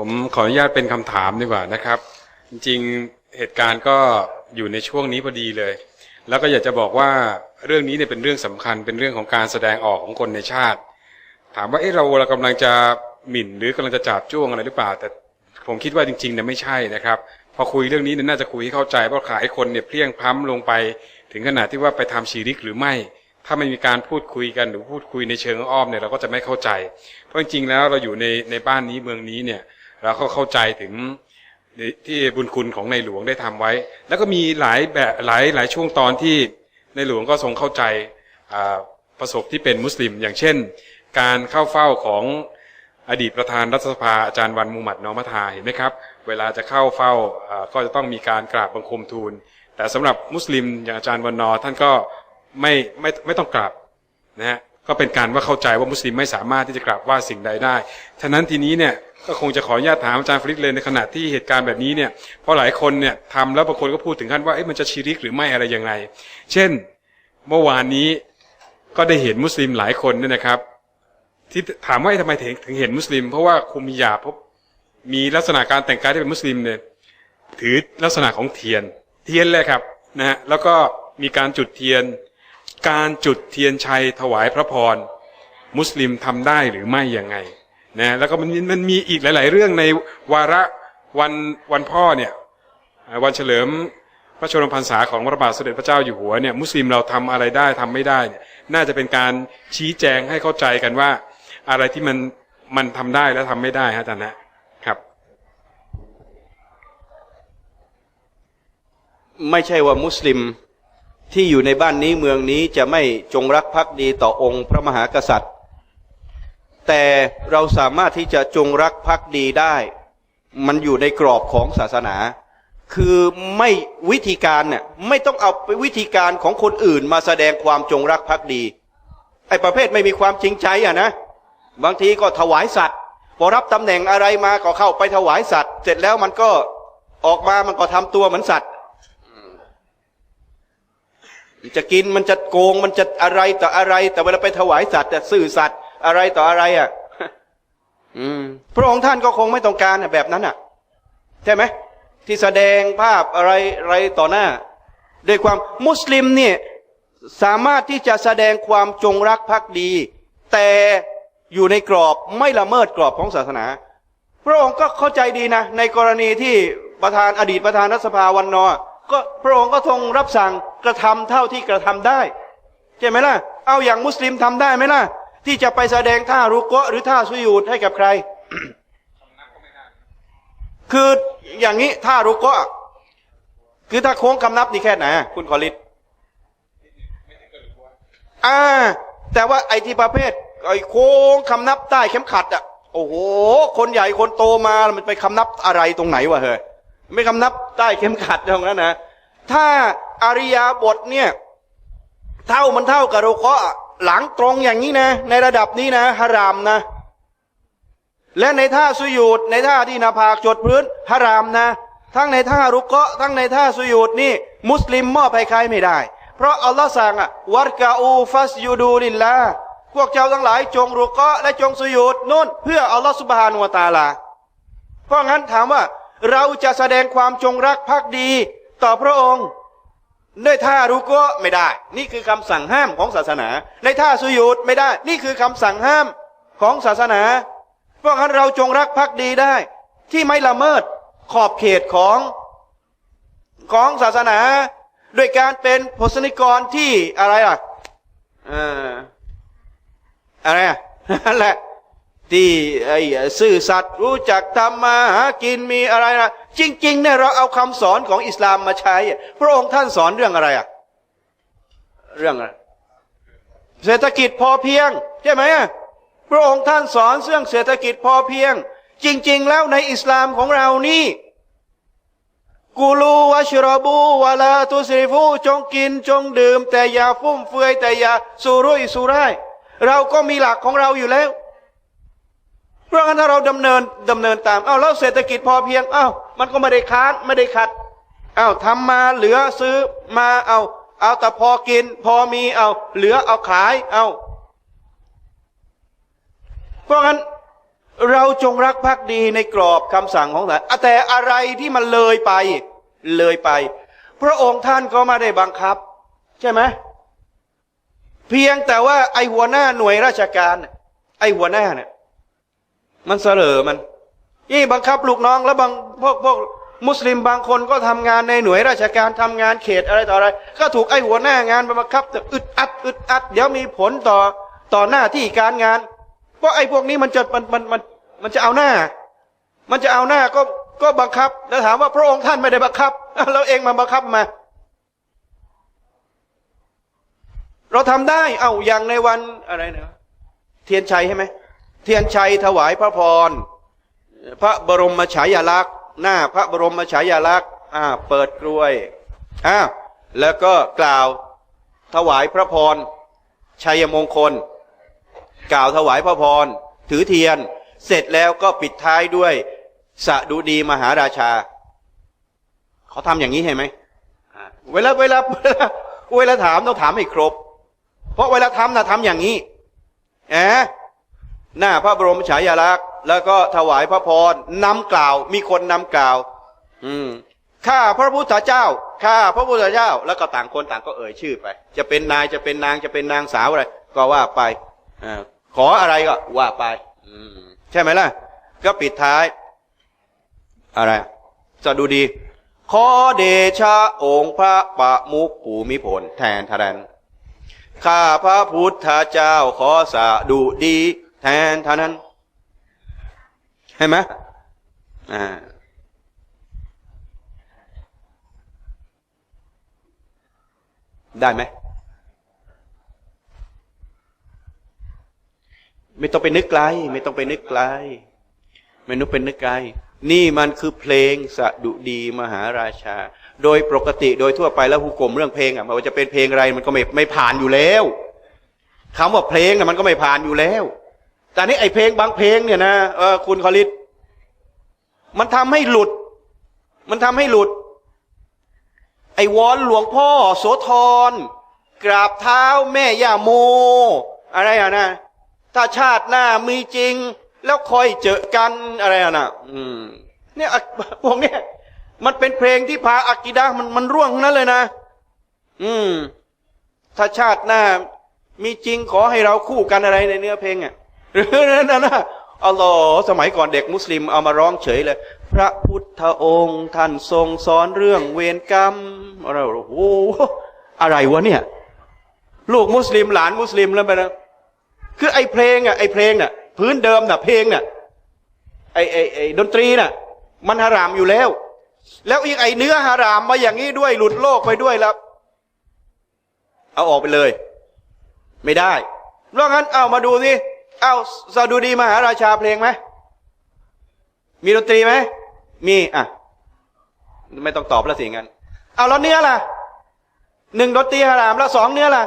ผมขออนุญาตเป็นคำถามดีกว่านะครับ จริงๆเหตุการณ์ก็อยู่ในช่วงนี้พอดีเลย แล้วก็อยากจะบอกว่าเรื่องนี้เนี่ยเป็นเรื่องสำคัญเป็นเรื่องของการแสดงออกของคนในชาติ ถามว่าเอ๊ะเราเรากำลังจะหมิ่นหรือกำลังจะจับจ้วงอะไรหรือเปล่า แต่ผมคิดว่าจริงๆเนี่ยไม่ใช่นะครับ พอคุยเรื่องนี้เนี่ยน่าจะคุยให้เข้าใจเพราะขายคนเนี่ยเพลียงพล้ำลงไป ถึงขนาดที่ว่าไปทำชีริกหรือไม่ถ้าไม่มีการพูดคุยกันหรือพูดคุยในเชิงอ้อมเนี่ยเราก็จะไม่เข้าใจ เพราะจริงๆแล้วเราอยู่ในในบ้านนี้เมืองนี้เนี่ย เราก็เข้าใจถึงที่บุญคุณของในหลวงได้ทำไว้ แล้วก็มีหลายแบบหลายหลายช่วงตอนที่ในหลวงก็ทรงเข้าใจาประสบที่เป็นมุสลิม อย่างเช่น การเข้าเฝ้าของอดีตประธานรัฐสภาอาจารย์วันมุฮัมหมัดนอมัทาเห็นไหมครับ เวลาจะเข้าเฝ้าาก็จะต้องมีการกราบบังคมทูล แต่สำหรับมุสลิมอย่างอาจารย์วันนอท่านก็ไม่ไม่ไม่ต้องกราบนะฮะ ก็เป็นการว่าเข้าใจว่ามุสลิมไม่สามารถที่จะกราบไหว่าสิ่งใดได้ฉะนั้นทีนี้เนี่ยก็คงจะขออนุญาตถามอาจารย์ฟริกเลยในขณะที่เหตุการณ์แบบนี้เนี่ยเพราะหลายคนเนี่ยทำแล้วบางคนก็พูดถึงขั้นว่าเอ๊ะมันจะชีริกหรือไม่อะไรยังไง เช่นเมื่อวานนี้ก็ได้เห็นมุสลิมหลายคนเนี่ยนะครับ ที่ถามว่าเอ๊ะทำไมถึงถึงเห็นมุสลิม เพราะว่าคุมฮิญาพราะมีลักษณะการแต่งกายที่เป็นมุสลิมเนี่ยถือลักษณะของเทียนเทียนเลยครับนะฮะแล้วก็มีการจุดเทียน การจุดเทียนชัยถวายพระพร มุสลิมทำได้หรือไม่ยังไงนะแล้วก็มันมันมีอีกหลาย ๆ เรื่องในวาระวันวันพ่อเนี่ยวันเฉลิมพระชนมพรรษาของพระบาทสมเด็จพระเจ้าอยู่หัวเนี่ยมุสลิมเราทำอะไรได้ทำไม่ได้เนี่ยน่าจะเป็นการชี้แจงให้เข้าใจกันว่า อะไรที่มันมันทำได้และทำไม่ได้ฮะอาจารย์นะครับไม่ใช่ว่ามุสลิม ที่อยู่ในบ้านนี้เมืองนี้จะไม่จงรักภักดีต่อองค์พระมหากษัตริย์ แต่เราสามารถที่จะจงรักภักดีได้ มันอยู่ในกรอบของศาสนา คือไม่วิธีการเนี่ยไม่ต้องเอาไปวิธีการของคนอื่นมาแสดงความจงรักภักดีไอ้ประเภทไม่มีความจริงใจอะนะ บางทีก็ถวายสัตว์พอรับตำแหน่งอะไรมาก็เข้าไปถวายสัตว์ เสร็จแล้วมันก็ออกมามันก็ทำตัวเหมือนสัตว์ มันจะกินมันจะโกงมันจะอะไรต่ออะไร แต่เวลาไปถวายสัตว์จะซื่อสัตว์อะไรต่ออะไรอะอืมพระองค์ท่านก็คงไม่ต้องการแบบนั้นอะ ใช่ไหมที่แสดงภาพอะไรอะไรต่อหน้าด้วยความมุสลิมเนี่ยสามารถที่จะแสดงความจงรักภักดี แต่อยู่ในกรอบไม่ละเมิดกรอบของศาสนา พระองค์ก็เข้าใจดีนะ ในกรณีที่ประธานอดีตประธานรัฐสภาวันนอ ก็พระองค์ก็ทรงรับสั่งกระทำเท่าที่กระทำได้ใช่ไหมล่ะ เอาอย่างมุสลิมทำได้ไหมล่ะ ที่จะไปแสดงท่ารุกะหรือท่าสุยูดให้กับใคร คืออย่างนี้ท่ารุกะคือถ้าโค้งคำนับนี่แค่ไหนอะคุณขอริดอ่า แต่ว่าไอ้ที่ประเภทไอ้โค้งคำนับใต้เข็มขัดอะโอ้โห คนใหญ่คนโตมา มันไปคำนับอะไรตรงไหนวะเฮ้ย ไม่คำนับใต้เข็มขัดตรงนั้นนะถ้าอาริยาบทเนี่ยเท่ามันเท่ากับรุกะหลังตรงอย่างนี้นะ ในระดับนี้นะฮารามนะ และในท่าสุยูดในท่าที่นาผากจดพื้นฮารามนะ ทั้งในท่ารุกเกาะทั้งในท่าสุยูดนี่ มุสลิมมอบให้ใครไม่ได้ เพราะอัลลอฮ์สั่งอะวัดกาอูฟัสยูดูลิลลาพวกเจ้าทั้งหลายจงรุกเกาะและจงสุยูดนู่นเพื่ออัลลอฮ์สุบฮานุวตาลา เพราะงั้นถามว่า เราจะแสดงความจงรักภักดีต่อพระองค์ด้วยท่ารุกเกาะไม่ได้ นี่คือคำสั่งห้ามของศาสนา ในท่าสุยูดไม่ได้ นี่คือคำสั่งห้ามของศาสนา เพราะงั้นเราจงรักภักดีได้ ที่ไม่ละเมิดขอบเขตของของศาสนาโดยการเป็นพศนิกรที่อะไรล่ะ เอ่ออะไรอะนั่นแหละ ที่ไอ้ซื่อสัตย์รู้จักทำมาหากินมีอะไรนะจริงๆเนี่ยเราเอาคำสอนของอิสลามมาใช้ พระองค์ท่านสอนเรื่องอะไรอะเรื่องอะไรเศรษฐกิจพอเพียง ใช่ไหมพระองค์ท่านสอนเรื่องเศรษฐกิจพอเพียง จริง ๆ แล้วในอิสลามของเรานี่กูลูวะชรบูวะลาตุสริฟูจงกินจงดื่ม แต่อย่าฟุ่มเฟือยแต่อย่าสุรุ่ยสุร่ายเราก็มีหลักของเราอยู่แล้ว เพราะงั้นถ้าเราดำเนินดำเนินตามเอ้าแล้วเศรษฐกิจพอเพียงเอ้ามันก็ไม่ได้ค้านไม่ได้ขัดเอ้าทำมาเหลือซื้อมาเอาเอาแต่พอกิน พอมีเอาเหลือเอาขายเอาเพราะงั้นเราจงรักภักดีในกรอบคำสั่งของศาลแต่อะไรที่มันเลยไป เลยไป พระองค์ท่านก็ไม่ได้บังคับ ใช่ไหมเพียงแต่ว่าไอหัวหน้าหน่วยราชการ ไอหัวหน้าเนี่ย มันเสลอมันนี่บังคับลูกน้องแล้วบางพวกพวกมุสลิมบางคนก็ทำงานในหน่วยราชการทำงานเขตอะไรต่ออะไร ก็ถูกไอหัวหน้างานบังคับแต่อึดอัดอึดอัด เดี๋ยวมีผลต่อต่อหน้าที่การงาน เพราะไอ้พวกนี้มันจะมันมันมันมันจะเอาหน้า มันจะเอาหน้าก็ก็บังคับ แล้วถามว่าพระองค์ท่านไม่ได้บังคับเราเองมาบังคับมา เราทำได้ เอาอย่างในวันอะไรเนะเทียนชัยใช่ไหม ทียนชัยถวายพระพร พระบรมฉายาลักษณ์ หน้าพระบรมฉายาลักษณ์อ่าเปิดกลวยอ้าวแล้วก็กล่าวถวายพระพร ชัยมงคล กล่าวถวายพระพร ถือเทียน เสร็จแล้วก็ปิดท้ายด้วยสะดุดีมหาราชา เขาทำอย่างนี้เห็นไหมเวลาเวลาเวลาเวลาถามต้องถามให้ครบ เพราะเวลาทำนะทำอย่างนี้แอะ หน้าพระบรมฉายาลักษณ์แล้วก็ถวายพระพรนำกล่าว มีคนนำกล่าว อืมข้าพระพุทธเจ้าข้าพระพุทธเจ้า แล้วก็ต่างคนต่างก็เอ่ยชื่อไป จะเป็นนายจะเป็นนางจะเป็นนางสาวอะไร ก็ว่าไปอขออะไรก็ว่าไป อืมใช่ไหมล่ะ ก็ปิดท้าย อะไรจะดูดีขอเดชะองค์พระปะมุกภูมิผลแทนทแทนข้าพระพุทธเจ้าขอสะดุดี แทนเท่านั้นเห็นไหมอ่าได้ไหมไม่ต้องไปนึกไกล ไม่ต้องไปนึกไกลไม่ต้องไปนึกไกล นี่มันคือเพลงสะดุดีมหาราชา โดยปกติโดยทั่วไปแล้วหุกกลมเรื่องเพลงอะมันจะเป็นเพลงอะไรมันก็ไม่ไม่ผ่านอยู่แล้วคำว่าเพลงน่ะมันก็ไม่ผ่านอยู่แล้ว แต่นี่ไอเพลงบางเพลงเนี่ยนะเออคุณคอลิดมันทำให้หลุด มันทำให้หลุด ไอวอนหลวงพ่อ โสธรกราบเท้าแม่ย่าโม อะไรอะนะ ถ้าชาติหน้ามีจริง แล้วคอยเจอกันอะไรอะนะอืมเนี่ยพวกเนี้ยมันเป็นเพลงที่พาอักกิดามันมันร่วงทั้งนั้นเลยนะ อืม ถ้าชาติหน้ามีจริงขอให้เราคู่กันอะไรในเนื้อเพลงอะ หรือนั่นนะอัลลอฮ์สมัยก่อนเด็กมุสลิมเอามาร้องเฉยเลย พระพุทธองค์ท่านทรงสอนเรื่องเวรกรรมอะไรโอ้โหอะไรวะเนี่ย ลูกมุสลิมหลานมุสลิมแล้วไปนะคือไอ้เพลงอะไอ้เพลงน่ะ พื้นเดิมน่ะเพลงน่ะไอ้ไอ้ไอ้ดนตรีน่ะ มันฮารามอยู่แล้ว แล้วอีกไอ้เนื้อฮารามมาอย่างนี้ด้วยหลุดโลกไปด้วยแล้วเอาออกไปเลย ไม่ได้เพราะงั้นเอามาดูสิ อาซาดูดีมหาราชาเพลงไหมมีดนตรีไหมมีอะไม่ต้องตอบแล้วสิงั้นเอาแล้วเนื้อล่ะหนึ่งดนตรีฮารามแล้วสองเนื้อล่ะ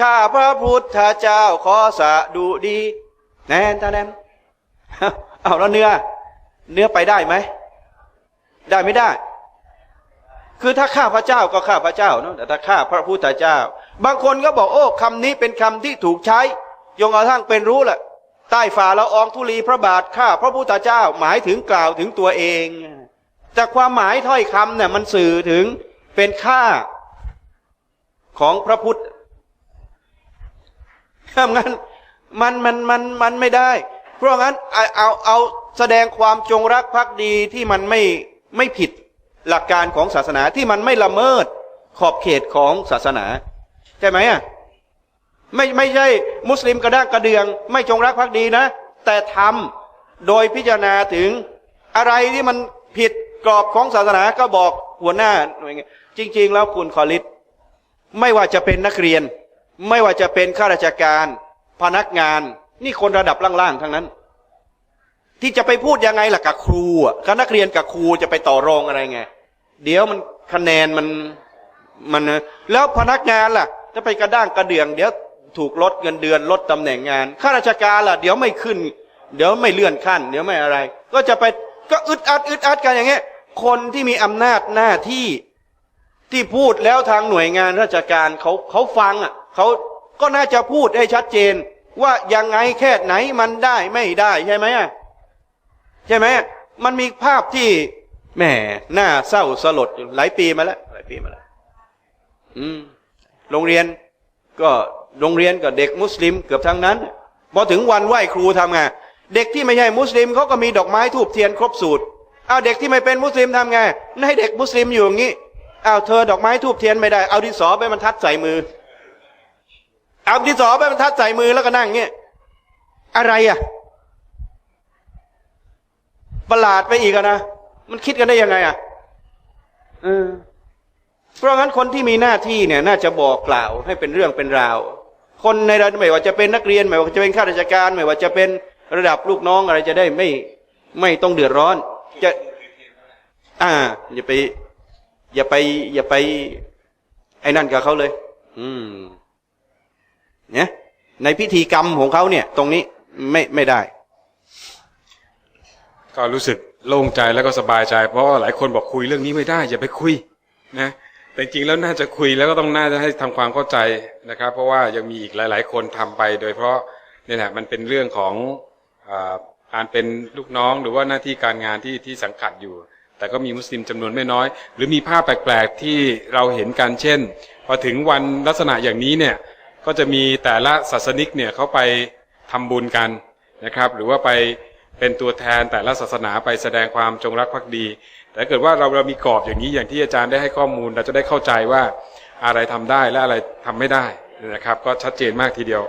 ข้าพระพุทธเจ้าขอสะดุดีแนนตาแนนเอาแล้วเนื้อ เนื้อไปได้ไหมได้ไม่ได้ คือถ้าข้าพระเจ้าก็ข้าพระเจ้าเนาะแต่ถ้าข้าพระพุทธเจ้า บางคนก็บอกโอ้คำนี้เป็นคำที่ถูกใช้ยงกระทั่งเป็นรู้แหละใต้ฝ่าละอองธุลีพระบาทข้าพระพุทธเจ้าหมายถึงกล่าวถึงตัวเอง แต่ความหมายถ้อยคำเนี่ยมันสื่อถึงเป็นค่าของพระพุทธทำงั้นมันมันมันมันไม่ได้ เพราะงั้นเอาเอาเอาแสดงความจงรักภักดีที่มันไม่ไม่ผิดหลักการของศาสนาที่มันไม่ละเมิดขอบเขตของศาสนา ใช่ไหมอะไม่ไม่ใช่มุสลิมกระด้างกระเดือง ไม่จงรักภักดีนะ แต่ทำโดยพิจารณาถึงอะไรที่มันผิดกรอบของศาสนาก็บอกหัวหน้าหน่วยงานจริง ๆ แล้วคุณคอลิดไม่ว่าจะเป็นนักเรียน ไม่ว่าจะเป็นข้าราชการ พนักงาน นี่คนระดับล่างๆทั้งนั้น ที่จะไปพูดยังไงล่ะกับครูอะกับนักเรียนกับครูจะไปต่อรองอะไรไง เดี๋ยวมันคะแนนมันมันแล้วพนักงานล่ะ จะไปกระด้างกระเดื่อง เดี๋ยวถูกลดเงินเดือนลดตำแหน่งงานข้าราชการล่ะ เดี๋ยวไม่ขึ้น เดี๋ยวไม่เลื่อนขั้น เดี๋ยวไม่อะไร ก็จะไปก็อึดอัดอึดอัดกันอย่างเงี้ยคนที่มีอำนาจหน้าที่ที่พูดแล้วทางหน่วยงานราชการเขาเขาฟังอะเขาก็น่าจะพูดให้ชัดเจน ว่ายังไงแค่ไหนมันได้ไม่ได้ใช่ไหมอะใช่ไหมมันมีภาพที่แหมหน้าเศร้าสลดอยู่หลายปีมาแล้ว หลายปีมาแล้ว อืม โรงเรียนก็โรงเรียนกับเด็กมุสลิม เกือบทั้งนั้นพอถึงวันไหว้ครูทำไงเด็กที่ไม่ใช่มุสลิมเขาก็มีดอกไม้ทูบเทียนครบสูตรเอาเด็กที่ไม่เป็นมุสลิมทำไงให้เด็กมุสลิมอยู่อย่างนี้เอาเธอดอกไม้ทูบเทียนไม่ได้ เอาดินสอไปบรรทัดใส่มือ เอาดินสอไปบรรทัดใส่มือแล้วก็นั่งเงี้ยอะไรอะประหลาดไปอีกอะนะมันคิดกันได้ยังไงอะเออ เพราะงั้นคนที่มีหน้าที่เนี่ยน่าจะบอกกล่าวให้เป็นเรื่องเป็นราว คนในระดับไม่ว่าจะเป็นนักเรียนไม่ว่าจะเป็นข้าราชการ ไม่ว่าจะเป็นระดับลูกน้องอะไรจะได้ไม่ไม่ต้องเดือดร้อน จะ อ่า อย่าไป อย่าไป อย่าไป ไอ้นั่นกับเขาเลย อืม เนี่ย ในพิธีกรรมของเขาเนี่ย ตรงนี้ไม่ไม่ได้ ก็รู้สึกโล่งใจแล้วก็สบายใจ เพราะว่าหลายคนบอกคุยเรื่องนี้ไม่ได้ อย่าไปคุย นะ แต่จริงแล้วน่าจะคุยแล้วก็ต้องน่าจะให้ทำความเข้าใจนะครับ เพราะว่ายังมีอีกหลาย ๆ คนทำไป โดยเพราะนี่แหละมันเป็นเรื่องของอการเป็นลูกน้องหรือว่าหน้าที่การงานที่ที่สังกัดอยู่ แต่ก็มีมุสลิมจำนวนไม่น้อย หรือมีภาพแปลกๆที่เราเห็นกันเช่น พอถึงวันลักษณะอย่างนี้เนี่ยก็จะมีแต่ละศาสนิกเนี่ยเขาไปทำบุญกันนะครับ หรือว่าไปเป็นตัวแทนแต่ละศาสนาไปแสดงความจงรักภักดี แต่เกิดว่าเราเรามีกรอบอย่างนี้อย่างที่อาจารย์ได้ให้ข้อมูล เราจะได้เข้าใจว่าอะไรทำได้และอะไรทำไม่ได้นะครับ ก็ชัดเจนมากทีเดียว